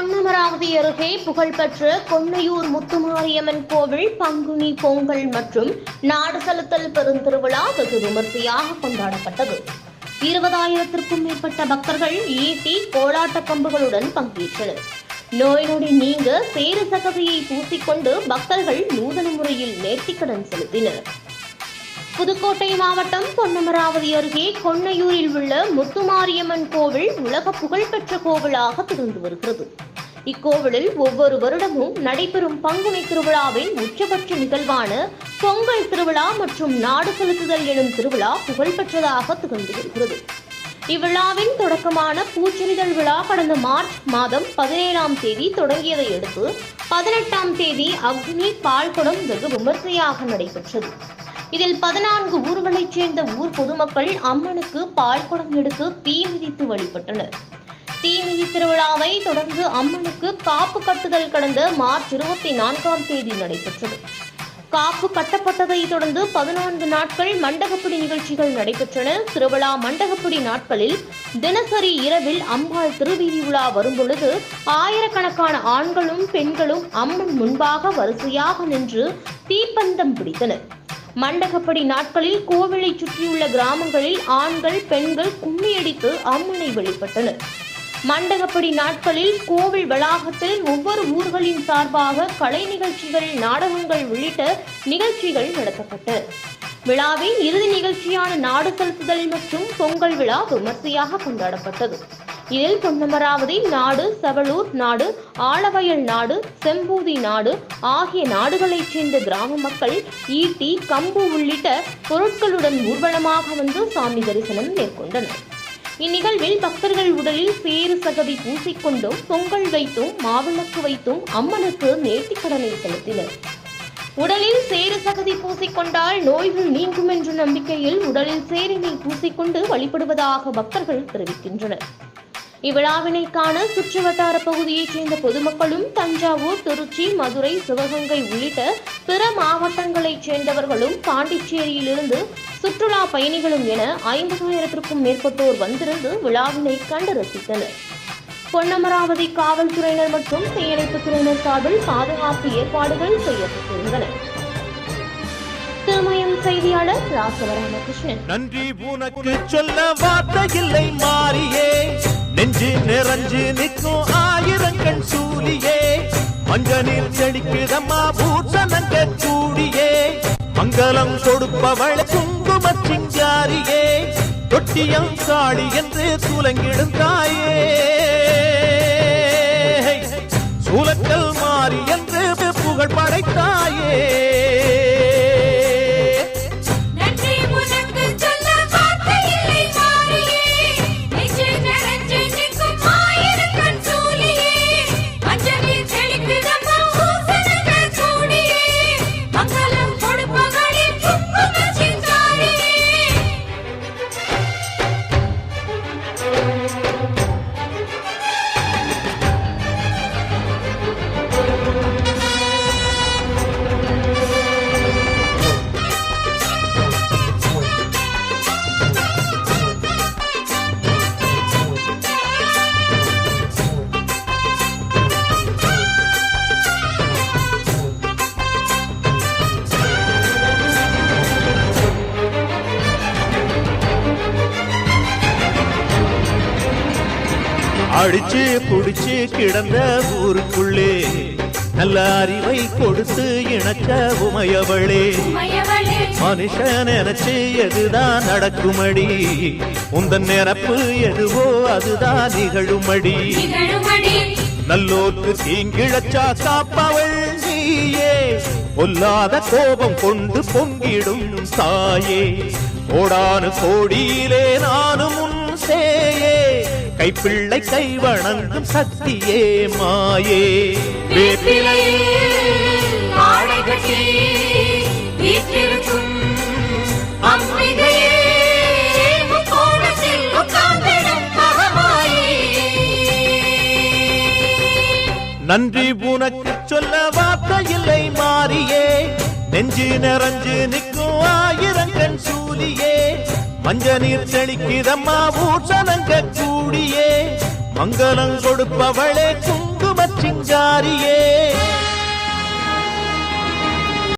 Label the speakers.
Speaker 1: பொன்னமராவதி அருகே புகழ்பெற்ற கொன்னையூர் முத்துமாரியம்மன் கோவில் பங்குனி பொங்கல் மற்றும் நாடு செலுத்தல் பெருந்திருவிழா வெகு விமர்சையாக கொண்டாடப்பட்டது. இருபதாயிரத்திற்கும் மேற்பட்ட பக்தர்கள் ஈட்டி கோலாட்ட கம்புகளுடன் பங்கேற்றனர். நோய் நொடி நீங்க சேரு சகதியை பூசிக்கொண்டு பக்தர்கள் நூதன முறையில் நேர்த்திக்கடன் செலுத்தினர். புதுக்கோட்டை மாவட்டம் பொன்னமராவதி அருகே கொன்னையூரில் உள்ள முத்துமாரியம்மன் கோவில் உலக புகழ்பெற்ற கோவிலாக திகழ்ந்து வருகிறது. இக்கோவிலில் ஒவ்வொரு வருடமும் நடைபெறும் பங்குனி திருவிழாவின் உச்சபட்ச நிகழ்வான பொங்கல் திருவிழா மற்றும் நாடு செலுத்துதல் எனும் திருவிழா புகழ்பெற்றதாக திகழ்ந்து வருகிறது. இவ்விழாவின் தொடக்கமான பூச்செறிதல் விழா கடந்த மார்ச் மாதம் பதினேழாம் தேதி தொடங்கியதை அடுத்து பதினெட்டாம் தேதி அக்னி பால்குடம் வெகு விமர்சையாக நடைபெற்றது. இதில் பதினான்கு ஊர்களைச் சேர்ந்த ஊர் பொதுமக்கள் அம்மனுக்கு பால் குடம் எடுத்து தீ மிதித்து வழிபட்டனர். தீமிதி திருவிழாவை தொடர்ந்து அம்மனுக்கு காப்பு கட்டுதல் கடந்த மார்ச் இருபத்தி நான்காம் தேதி நடைபெற்றது. காப்பு கட்டப்பட்டதை தொடர்ந்து பதினான்கு நாட்கள் மண்டகப்பிடி நிகழ்ச்சிகள் நடைபெற்றன. திருவிழா மண்டகப்பிடி நாட்களில் தினசரி இரவில் அம்பாள் திருவீதி உலா வரும்பொழுது ஆயிரக்கணக்கான ஆண்களும் பெண்களும் அம்மன் முன்பாக வரிசையாக நின்று தீப்பந்தம் பிடித்தனர். மண்டகப்படி நாட்களில் கோவிலை சுற்றியுள்ள கிராமங்களில் ஆண்கள் பெண்கள் கும்மியடித்து அம்மனை வழிபட்டனர். மண்டகப்படி நாட்களில் கோவில் வளாகத்தில் ஒவ்வொரு ஊர்களின் சார்பாக கலை நிகழ்ச்சிகள் நாடகங்கள் உள்ளிட்ட நிகழ்ச்சிகள் நடத்தப்பட்டன. விழாவின் இறுதி நிகழ்ச்சியான நாடு செலுத்துதல் மற்றும் பொங்கல் விழா விமர்சையாக கொண்டாடப்பட்டது. இதில் பொன்னமராவதி நாடு செவலூர் நாடு ஆலவயல் நாடு செம்பூதி நாடு ஆகிய நாடுகளைச் சேர்ந்த கிராம மக்கள் ஈட்டி கம்பு உள்ளிட்ட பொருட்களுடன் ஊர்வலமாக வந்து சாமி தரிசனம் மேற்கொண்டனர். இந்நிகழ்வில் பக்தர்கள் உடலில் சேறு சகதி பூசிக்கொண்டும் பொங்கல் வைத்தும் மாவிளக்கு வைத்தும் அம்மனுக்கு நேர்த்திக்கடனை செலுத்தினர். உடலில் சேறு சகதி பூசிக்கொண்டால் நோய்கள் நீங்கும் என்ற நம்பிக்கையில் உடலில் சேரினை பூசிக்கொண்டு வழிபடுவதாக பக்தர்கள் தெரிவிக்கின்றனர். இவ்விழாவினை காண சுற்றுவட்டார பகுதியைச் சேர்ந்த பொதுமக்களும் தஞ்சாவூர் திருச்சி மதுரை சிவகங்கை உள்ளிட்ட பிற மாவட்டங்களைச் சேர்ந்தவர்களும் பாண்டிச்சேரியிலிருந்து சுற்றுலா பயணிகளும் என ஐம்பதாயிரத்திற்கும் மேற்பட்டோர் வந்திருந்து விழாவினை கண்டு ரசித்தனர். பொன்னமராவதி காவல்துறையினர் மற்றும் தீயணைப்புத் துறையினர் சார்பில் பாதுகாப்பு ஏற்பாடுகள் செய்யப்பட்டிருந்தன. திருமயம் செய்தியாளர் ராசவராமகிருஷ்ணன்
Speaker 2: நன்றி உனக்கு சொல்ல வார்த்தை இல்லை மங்களம் கொடுப்பவள் குங்கும சிங்காரியே தொட்டியம் காளி என்று துலங்கிடும் தாயே. சூலக்கல் மாறி என்று புகழ் படைத்தாயே. அடிச்சு புடிச்சு கிடந்த ஊருக்குள்ளே நல்ல அறிவை கொடுத்து இணக்க உமையவளே.
Speaker 3: மயவளே
Speaker 2: மனுஷன் நினைச்சு எதுதான் நடக்குமடி? உந்தன் நிரப்பு எதுவோ அதுதான் நிகழுமடி. நல்லோர்க்கு தீங்கிழச்சா காப்பவள் நீயே. பொல்லாத கோபம் கொண்டு பொங்கிடும் தாயே. கோடானு கோடியிலே நானும் கைப்பிள்ளை கை வணங்கும் சக்தியே மாயே. நன்றி உனக்கு சொல்ல வார்த்தை இல்லை மாறியே. நெஞ்சு நிறைஞ்சு நிற்கும் ஆயிரங்கண் சூலியே மஞ்ச நீர் செழிக்குதம்மா பூசணங்க கூடியே. மங்களம் கொடுப்பவளே குங்கும சிங்காரியே